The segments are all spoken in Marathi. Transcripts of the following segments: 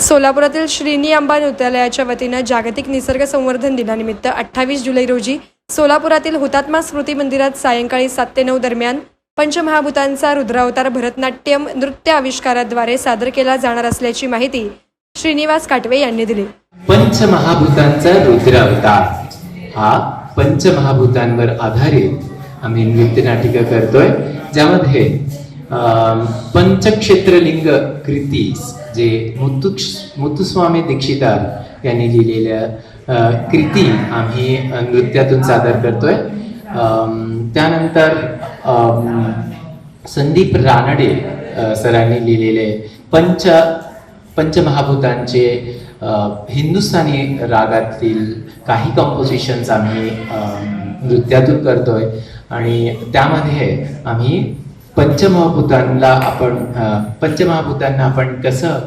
सोलापुरातील श्रीनी अंबा नृत्यालयाच्या वतीनं जागतिक निसर्ग संवर्धन दिनानिमित्त अठ्ठावीस जुलै रोजी सोलापुरातील हुतात्मा स्मृती मंदिरात सायंकाळी सात ते नऊ दरम्यान पंचमहाभूतांचा रुद्रावतार भरतनाट्यम नृत्य आविष्काराद्वारे सादर केला जाणार असल्याची माहिती श्रीनिवास काटवे यांनी दिली. पंचमहाभूतांचा रुद्रावतार. हा पंचमहाभूतांवर आधारित आम्ही नृत्य नाटिका करतोय. ज्यामध्ये पंचक्षेत्रलिंग कृती जे मुत्तु मुत्तुस्वामी दीक्षितार यांनी लिहिलेल्या कृती आम्ही नृत्यातून सादर करतोय. त्यानंतर संदीप रानडे सरांनी लिहिलेले पंच पंचमहाभूतांचे हिंदुस्थानी रागातील काही कंपोजिशन्स आम्ही नृत्यातून करतोय. आणि त्यामध्ये आम्ही पंचमहाभूतांना आपण पंचमहाभूतांना आपण कसं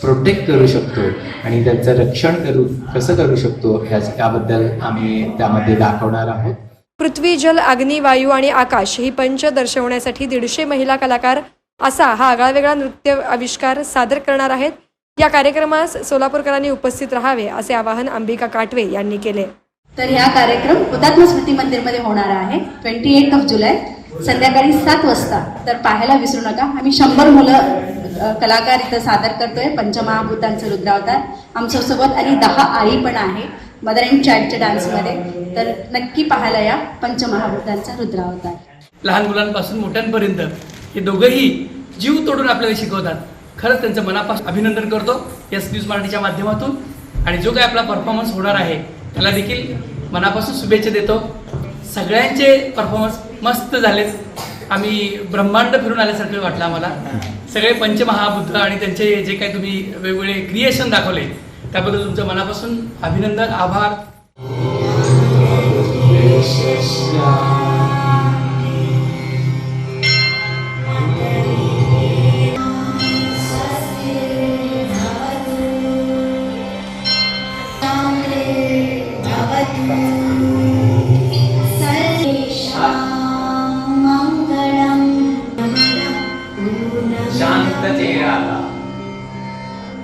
प्रोटेक्ट करू शकतो आणि त्यांचं रक्षण करू कसं करू शकतो ह्या याबद्दल आम्ही त्यामध्ये दाखवणार आहोत. पृथ्वी जल अग्नी वायू आणि आकाश ही पंच दर्शवण्यासाठी दीडशे महिला कलाकार असा हा आगळावेगळा नृत्य आविष्कार सादर करणार आहेत. या कार्यक्रमास सोलापूरकरांनी उपस्थित राहावे असे आवाहन अंबिका काटवे यांनी केले. तर ह्या कार्यक्रम हुतात्मा स्मृती मंदिरमध्ये होणार आहे ट्वेंटी एट ऑफ जुलै संध्याकाळी सात वाजता. तर पाहायला विसरू नका आम्ही शंभर मुलं कलाकार इथं सादर करतोय पंचमहाभूतांचं रुद्रावतार. आमच्यासोबत आणि दहा आई पण आहे मदर अँड चाइल्डच्या डान्समध्ये. तर नक्की पाहायला या पंचमहाभूतांचा रुद्रावतार. लहान मुलांपासून मोठ्यांपर्यंत हे दोघंही जीव तोडून आपल्याला शिकवतात. खरंच त्यांचं मनापासून अभिनंदन करतो एस न्यूज मराठीच्या माध्यमातून. आणि जो काही आपला परफॉर्मन्स होणार आहे त्याला देखील मनापासून शुभेच्छा देतो. सगळ्यांचे परफॉर्मन्स मस्त झालेत. आम्ही ब्रह्मांड फिरून आल्यासारखं वाटलं आम्हाला. सगळे पंचमहाबुद्ध आणि त्यांचे जे काही तुम्ही वेगवेगळे क्रिएशन दाखवले त्याबद्दल तुमचं मनापासून अभिनंदन आभार.